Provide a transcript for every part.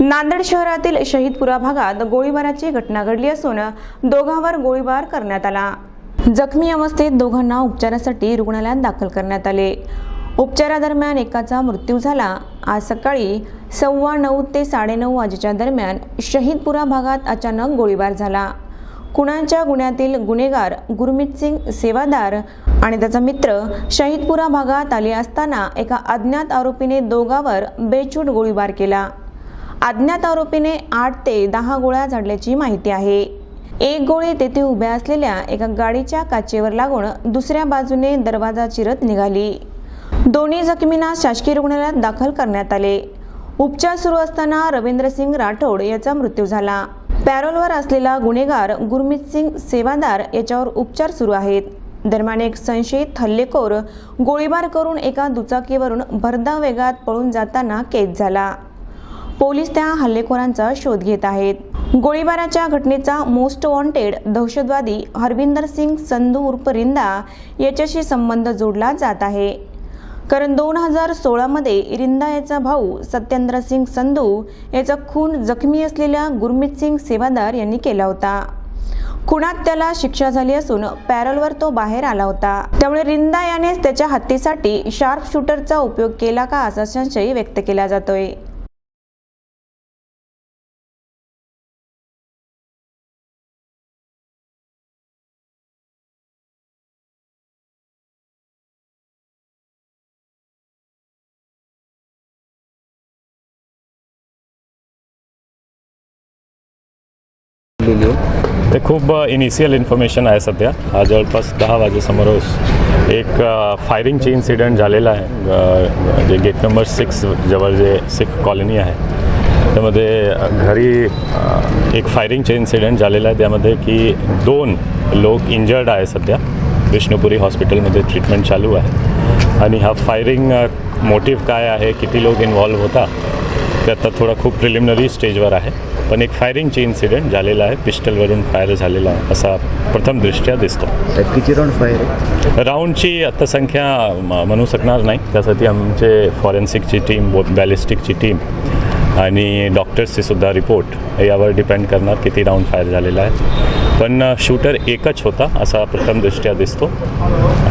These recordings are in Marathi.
नांदेड शहरातील शहीदपुरा भागात गोळीबाराची घटना घडली असून दोघांवर गोळीबार करण्यात आला. जखमी अवस्थेत दोघांना उपचारासाठी रुग्णालयात दाखल करण्यात आले. उपचारादरम्यान एकाचा मृत्यू झाला. आज सकाळी सव्वा नऊ ते साडेनऊ वाजेच्या दरम्यान शहीदपुरा भागात अचानक गोळीबार झाला. कुणाच्या गुन्ह्यातील गुन्हेगार गुरमीत सिंग सेवादार आणि त्याचा मित्र शहीदपुरा भागात आले असताना एका अज्ञात आरोपीने दोघांवर बेछूट गोळीबार केला. अज्ञात आरोपीने आठ ते दहा गोळ्या झाडल्याची माहिती आहे. एक गोळी तेथे उभ्या असलेल्या एका गाडीच्या काचेवर लागून दुसऱ्या बाजूने दरवाजा चिरत निघाली. दोन्ही जखमींना शासकीय रुग्णालयात दाखल करण्यात आले. उपचार सुरू असताना रवींद्र सिंग राठोड याचा मृत्यू झाला. पॅरोलवर असलेला गुन्हेगार गुरमीत सिंग सेवादार याच्यावर उपचार सुरू आहेत. दरम्यान एक संशयित हल्लेखोर गोळीबार करून एका दुचाकीवरून भरधाव वेगात पळून जाताना कैद झाला. पोलीस त्या हल्लेखोरांचा शोध घेत आहेत. गोळीबाराच्या घटनेचा मोस्ट वॉन्टेड दहशतवादी हरविंदर सिंग संधू उर्फ रिंदा याच्याशी संबंध जोडला जात आहे. कारण दोन हजार सोळामध्ये रिंदा याचा भाऊ सत्येंद्र सिंग संधू याचा खून जखमी असलेल्या गुरमीत सिंग सेवादार यांनी केला होता. खुणात त्याला शिक्षा झाली असून पॅरलवर तो बाहेर आला होता. त्यामुळे रिंदा यानेच त्याच्या हत्तीसाठी शार्प शूटरचा उपयोग केला का असा संशय व्यक्त केला जातोय. लिहिली आहे. ते खूप इनिशियल इन्फॉर्मेशन आहे सध्या. हा जवळपास दहा वाजेसमोर एक फायरिंगचे इन्सिडेंट झालेला आहे. जे गेट नंबर सिक्स जवळ जे सिख कॉलनी आहे. त्यामध्ये घरी एक फायरिंगचे इन्सिडेंट झालेला आहे. त्यामध्ये की दोन लोक इंजर्ड आहे सध्या. विष्णुपुरी हॉस्पिटलमध्ये ट्रीटमेंट चालू आहे. आणि हा फायरिंग मोटिव्ह काय आहे किती लोक इन्व्हॉल्व होता ते आता थोडा खूप प्रिलिमिनरी स्टेजवर आहे. पण एक फायरिंगची इन्सिडेंट झालेला आहे. पिस्टलवरून फायर झालेला आहे. असा प्रथम दृष्ट्या दिसतो. किती राऊंड फायर आहे? राऊंडची आता संख्या म- म्हणू शकणार नाही. त्यासाठी आमचे फॉरेन्सिकची टीम बॅलिस्टिकची टीम आणि डॉक्टर्सचे सुद्धा रिपोर्ट यावर डिपेंड करणार किती राऊंड फायर झालेला आहे. पण शूटर एकच होता असा प्रथम दृष्ट्या दिसतो.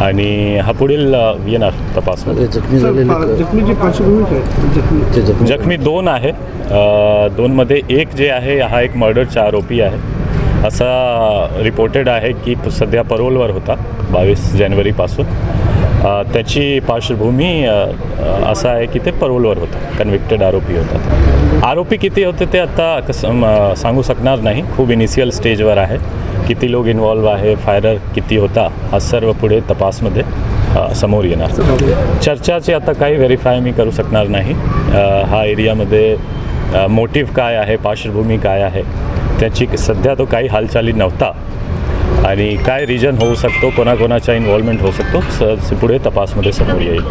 आणि हा पुढील येणार तपासमध्ये. जखमी दोन आहे दोनमध्ये एक जे आहे हा एक मर्डरचा आरोपी आहे. असा रिपोर्टेड आहे की सध्या परोलवर होता बावीस जानेवारीपासून. त्याची पार्श्वभूमी असा आहे की ते परोलवर होतं कन्व्हिक्टेड आरोपी होता. आरोपी किती होते ते आता कसं सांगू शकणार नाही. खूप इनिशियल स्टेजवर आहे. किती लोक इन्वॉल्व आहे फायरर किती होता हा सर्व पुढे तपासमध्ये समोर येणार. चर्चाचे आता काही व्हेरीफाय मी करू शकणार नाही. हा एरियामध्ये मोटिव्ह काय आहे पार्श्वभूमी काय आहे त्याची सध्या तो काही हालचाली नव्हता. आणि काय रिजन होऊ शकतो कोणाकोणाचा इन्व्हॉल्वमेंट होऊ शकतो स पुढे तपासमध्ये समोर येईल.